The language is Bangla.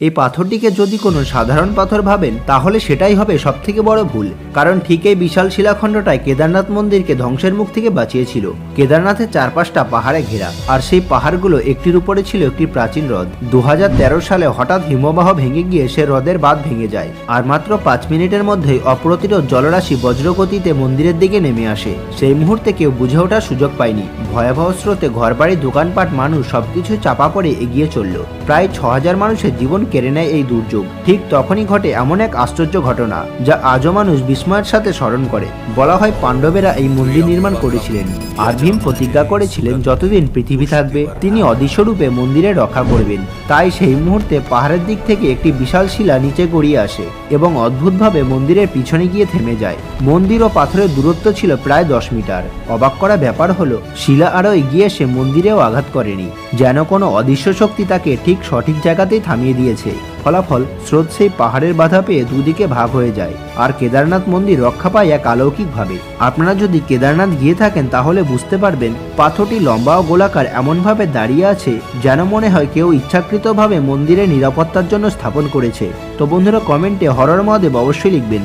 এই পাথরটিকে যদি কোনো সাধারণ পাথর ভাবেন, তাহলে সেটাই হবে সবথেকে বড় ভুল, কারণ ঠিক এই বিশাল শিলাখণ্ডটাই কেদারনাথ মন্দিরকে ধ্বংসের মুখ থেকে বাঁচিয়েছিল। কেদারনাথের চারপাশটা পাহাড়ে ঘেরা, আর সেই পাহাড়গুলো একটির উপরে ছিল একটি প্রাচীন হ্রদ। দু হাজার তেরো সালে হঠাৎ হিমবাহ ভেঙে গিয়ে সে হ্রদের বাঁধ ভেঙে যায়, আর মাত্র পাঁচ মিনিটের মধ্যেই অপ্রতিরোধ জলরাশি বজ্রগতিতে মন্দিরের দিকে নেমে আসে। সেই মুহূর্তে কেউ বুঝে ওঠার সুযোগ পায়নি। ভয়াবহ স্রোতে ঘরবাড়ি, দোকানপাট, মানুষ সবকিছু চাপা পড়ে এগিয়ে চলল। প্রায় ছ হাজার মানুষের জীবন কেড়ে নেয় এই দুর্যোগ। ঠিক তখনই ঘটে এমন এক আশ্চর্য ঘটনা, যা আজও মানুষ বিস্ময়ের সাথে স্মরণ করে। বলা হয় পাণ্ডবেরা এই মন্দির নির্মাণ করেছিলেন। আর ভীম প্রতিজ্ঞা করেছিলেন যতদিন পৃথিবী থাকবে, তিনি অদৃশ্যরূপে মন্দিরে রক্ষা করবেন। তাই সেই মুহূর্তে পাহাড়ের দিক থেকে একটি বিশাল শিলা নিচে গড়িয়ে আসে এবং অদ্ভুতভাবে মন্দিরের পিছনে গিয়ে থেমে যায়। মন্দির ও পাথরের দূরত্ব ছিল প্রায় দশ মিটার। অবাক করা ব্যাপার হলো, শিলা আরও এগিয়ে এসে মন্দিরেও আঘাত করেনি, যেন কোনো অদৃশ্য শক্তি তাকে ঠিক সঠিক জায়গাতেই থামিয়ে দিয়েছে। ফলাফল, স্রোত সেই পাহাড়ের বাধা পেয়ে দুদিকে ভাগ হয়ে যায়। আর কেদারনাথ মন্দির রক্ষা পায় এক অলৌকিকভাবে। আপনারা যদি কেদারনাথ গিয়ে থাকেন, তাহলে বুঝতে পারবেন, পাথরটি লম্বা ও গোলাকার এমনভাবে দাঁড়িয়ে আছে, যেন মনে হয় কেউ ইচ্ছাকৃতভাবে মন্দিরের নিরাপত্তার জন্য স্থাপন করেছে। তো বন্ধুরা, কমেন্টে হরর মহাদেব অবশ্যই লিখবেন।